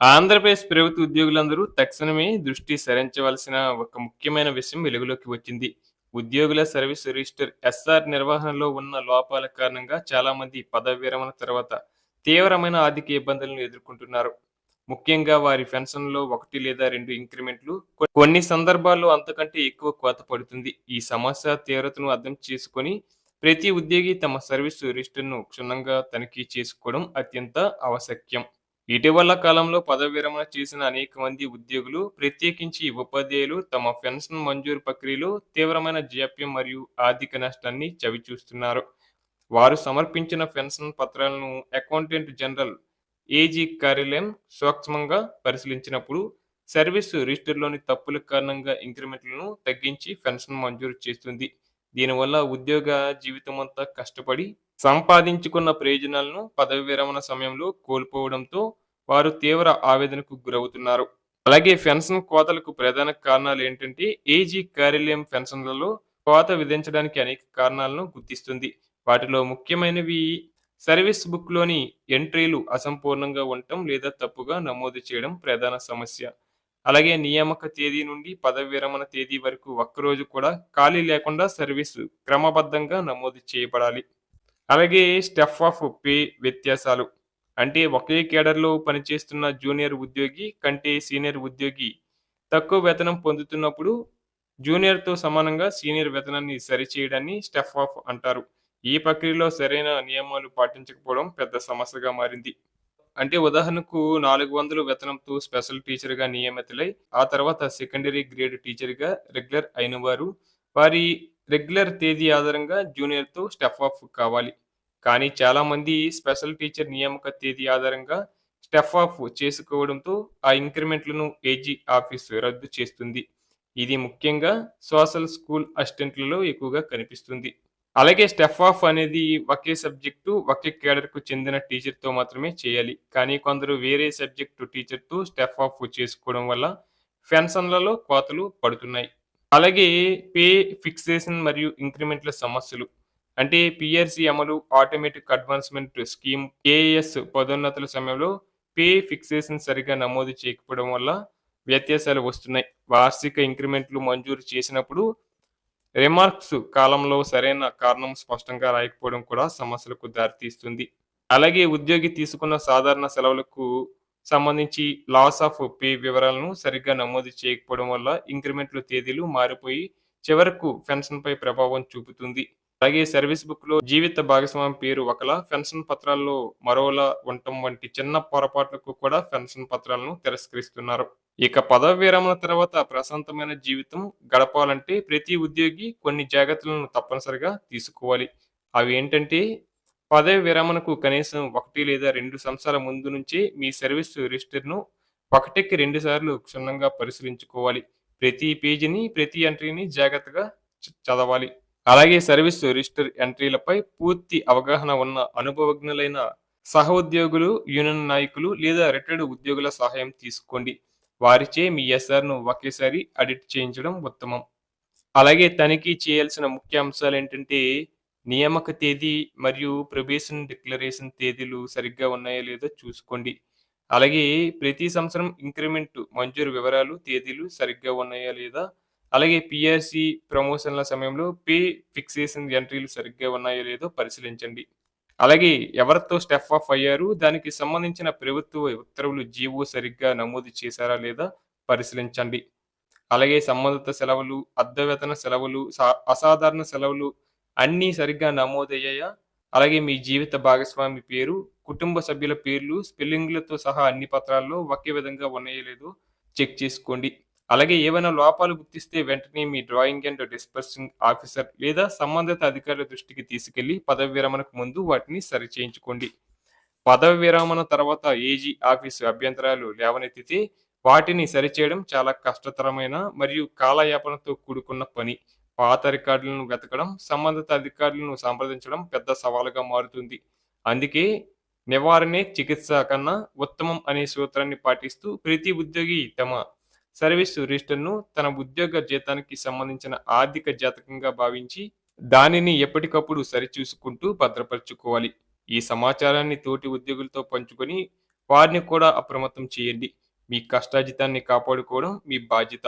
ఆంధ్రప్రదేశ్ ప్రభుత్వ ఉద్యోగులందరూ తక్షణమే దృష్టి సారించవలసిన ఒక ముఖ్యమైన విషయం వెలుగులోకి వచ్చింది. ఉద్యోగుల సర్వీస్ రిజిస్టర్ ఎస్ఆర్ నిర్వహణలో ఉన్న లోపాల కారణంగా చాలామంది పదవి విరమణ తర్వాత తీవ్రమైన ఆర్థిక ఇబ్బందులను ఎదుర్కొంటున్నారు. ముఖ్యంగా వారి పెన్షన్‌లో ఒకటి లేదా రెండు ఇంక్రిమెంట్లు కొన్ని సందర్భాల్లో అంతకంటే ఎక్కువ కోత పడుతుంది. ఈ సమస్య తీవ్రతను అర్థం చేసుకొని ప్రతి ఉద్యోగి తమ సర్వీస్ రిజిస్టర్‌ను క్షుణ్ణంగా తనిఖీ చేసుకోవడం అత్యంత ఆవశ్యకం. ఇటీవల కాలంలో పదవి విరమణ చేసిన అనేక మంది ఉద్యోగులు, ప్రత్యేకించి ఉపాధ్యాయులు తమ పెన్షన్ మంజూరు ప్రక్రియలో తీవ్రమైన జాప్యం మరియు ఆర్థిక నష్టాన్ని చవిచూస్తున్నారు. వారు సమర్పించిన పెన్షన్ పత్రాలను అకౌంటెంట్ జనరల్ ఏజీ కార్యాలయం సూక్ష్మంగా పరిశీలించినప్పుడు సర్వీస్ రిజిస్టర్‌లోని తప్పుల కారణంగా ఇంక్రిమెంట్లను తగ్గించి పెన్షన్ మంజూరు చేస్తుంది. దీనివల్ల ఉద్యోగ జీవితమంతా కష్టపడి సంపాదించుకున్న ప్రయోజనాలను పదవి విరమణ సమయంలో కోల్పోవడంతో వారు తీవ్ర ఆవేదనకు గురవుతున్నారు. అలాగే పెన్షన్ కోతలకు ప్రధాన కారణాలు ఏంటంటే ఏజీ కార్యాలయం పెన్షన్లలో కోత విధించడానికి అనేక కారణాలను గుర్తిస్తుంది. వాటిలో ముఖ్యమైనవి సర్వీస్ బుక్‌లోని ఎంట్రీలు అసంపూర్ణంగా ఉండటం లేదా తప్పుగా నమోదు చేయడం ప్రధాన సమస్య. అలాగే నియామక తేదీ నుండి పదవి విరమణ తేదీ వరకు ఒక్కరోజు కూడా ఖాళీ లేకుండా సర్వీసు క్రమబద్ధంగా నమోదు చేయబడాలి. అలాగే స్టెఫ్ ఆఫ్ పే వ్యత్యాసాలు అంటే ఒకే కేడర్‌లో పనిచేస్తున్న జూనియర్ ఉద్యోగి కంటే సీనియర్ ఉద్యోగి తక్కువ వేతనం పొందుతున్నప్పుడు జూనియర్‌తో సమానంగా సీనియర్ వేతనాన్ని సరిచేయడాన్ని స్టెఫ్ ఆఫ్ అంటారు. ఈ ప్రక్రియలో సరైన నియమాలు పాటించకపోవడం పెద్ద సమస్యగా మారింది. అంటే ఉదాహరణకు 400 వేతనంతో స్పెషల్ టీచర్‌గా నియమితులై ఆ తర్వాత సెకండరీ గ్రేడ్ టీచర్‌గా రెగ్యులర్ అయినవారు వారి రెగ్యులర్ తేదీ ఆధారంగా జూనియర్‌తో స్టెఫ్ ఆఫ్ కావాలి. కానీ చాలామంది స్పెషల్ టీచర్ నియామక తేదీ ఆధారంగా స్టెఫ్ ఆఫ్ చేసుకోవడంతో ఆ ఇంక్రిమెంట్లను ఏజీ ఆఫీసు రద్దు చేస్తుంది. ఇది ముఖ్యంగా సోషల్ స్కూల్ అసిస్టెంట్‌లలో ఎక్కువగా కనిపిస్తుంది. అలాగే స్టెఫ్ ఆఫ్ అనేది ఒకే సబ్జెక్టు, ఒకే కేడర్‌కు చెందిన టీచర్‌తో మాత్రమే చేయాలి. కానీ కొందరు వేరే సబ్జెక్టు టీచర్‌తో స్టెఫ్ ఆఫ్ చేసుకోవడం వల్ల పెన్షన్‌లలో కోతలు పడుతున్నాయి. అలాగే పే ఫిక్సేషన్ మరియు ఇంక్రిమెంట్ల సమస్యలు. అంటే పిఆర్సీ అమలు, ఆటోమేటిక్ అడ్వాన్స్‌మెంట్ స్కీమ్, ఏఎస్ పదోన్నతుల సమయంలో పే ఫిక్సేషన్ సరిగ్గా నమోదు చేయకపోవడం వల్ల వ్యత్యాసాలు వస్తున్నాయి. వార్షిక ఇంక్రిమెంట్లు మంజూరు చేసినప్పుడు రిమార్క్స్ కాలంలో సరైన కారణం స్పష్టంగా రాయకపోవడం కూడా సమస్యలకు దారితీస్తుంది. అలాగే ఉద్యోగి తీసుకున్న సాధారణ సెలవులకు సంబంధించి లాస్ ఆఫ్ పే వివరాలను సరిగ్గా నమోదు చేయకపోవడం వల్ల ఇంక్రిమెంట్ల తేదీలు మారిపోయి చివరకు పెన్షన్‌పై ప్రభావం చూపుతుంది. అలాగే సర్వీస్ బుక్‌లో జీవిత భాగస్వామి పేరు ఒకలా, పెన్షన్ పత్రాల్లో మరోలా ఉండటం వంటి చిన్న పొరపాట్లకు కూడా పెన్షన్ పత్రాలను తిరస్కరిస్తున్నారు. ఇక పదవి విరమణ తర్వాత ప్రశాంతమైన జీవితం గడపాలంటే ప్రతి ఉద్యోగి కొన్ని జాగ్రత్తలను తప్పనిసరిగా తీసుకోవాలి. అవి ఏంటంటే పదవి విరమణకు కనీసం ఒకటి లేదా రెండు సంవత్సరాల ముందు నుంచే మీ సర్వీస్ రిజిస్టర్‌ను ఒకటికి రెండు సార్లు క్షుణ్ణంగా పరిశీలించుకోవాలి. ప్రతి పేజీని, ప్రతి ఎంట్రీని జాగ్రత్తగా చ చదవాలి. అలాగే సర్వీస్ రిజిస్టర్ ఎంట్రీలపై పూర్తి అవగాహన ఉన్న అనుభవజ్ఞులైన సహోద్యోగులు, యూనియన్ నాయకులు లేదా రిటైర్డ్ ఉద్యోగుల సహాయం తీసుకోండి. వారిచే మీ ఎస్ఆర్‌ను ఒకేసారి ఆడిట్ చేయించడం ఉత్తమం. అలాగే తనిఖీ చేయాల్సిన ముఖ్య అంశాలేంటంటే నియామక తేదీ మరియు ప్రొబేషన్ డిక్లరేషన్ తేదీలు సరిగ్గా ఉన్నాయో లేదో చూసుకోండి. అలాగే ప్రతి సంవత్సరం ఇంక్రిమెంట్ మంజూరు వివరాలు, తేదీలు సరిగ్గా ఉన్నాయా లేదా, అలాగే పిఎస్సి ప్రమోషన్‌ల సమయంలో పే ఫిక్సేషన్ ఎంట్రీలు సరిగ్గా ఉన్నాయో లేదో పరిశీలించండి. అలాగే ఎవరితో స్టెప్ ఆఫ్ అయ్యారు, దానికి సంబంధించిన ప్రభుత్వ ఉత్తర్వులు జీవో సరిగ్గా నమోదు చేశారా లేదా పరిశీలించండి. అలాగే సంబంధిత సెలవులు, అర్ధవేతన సెలవులు, సా అసాధారణ సెలవులు అన్నీ సరిగ్గా నమోదయ్యాయా? అలాగే మీ జీవిత భాగస్వామి పేరు, కుటుంబ సభ్యుల పేర్లు స్పెల్లింగ్‌లతో సహా అన్ని పత్రాల్లో ఒకే విధంగా ఉన్నాయో లేదో చెక్ చేసుకోండి. అలాగే ఏవైనా లోపాలు గుర్తిస్తే వెంటనే మీ డ్రాయింగ్ అండ్ డిస్పర్సింగ్ ఆఫీసర్ లేదా సంబంధిత అధికారుల దృష్టికి తీసుకెళ్ళి పదవి విరమణకు ముందు వాటిని సరిచేయించుకోండి. పదవి విరమణ తర్వాత ఏజీ ఆఫీసు అభ్యంతరాలు లేవనెత్తితే వాటిని సరిచేయడం చాలా కష్టతరమైన మరియు కాలయాపనతో కూడుకున్న పని. పాత రికార్డులను వెతకడం, సంబంధిత అధికారులను సంప్రదించడం పెద్ద సవాలుగా మారుతుంది. అందుకే నివారణే చికిత్స కన్నా ఉత్తమం అనే సూత్రాన్ని పాటిస్తూ ప్రతి ఉద్యోగి తమ సర్వీస్ రిజిస్టర్‌ను తన ఉద్యోగ జీతానికి సంబంధించిన ఆర్థిక జాతకంగా భావించి దానిని ఎప్పటికప్పుడు సరిచూసుకుంటూ భద్రపరచుకోవాలి. ఈ సమాచారాన్ని తోటి ఉద్యోగులతో పంచుకొని వారిని కూడా అప్రమత్తం చేయండి మీ కష్టాజితాన్ని కాపాడుకోవడం మీ బాధ్యత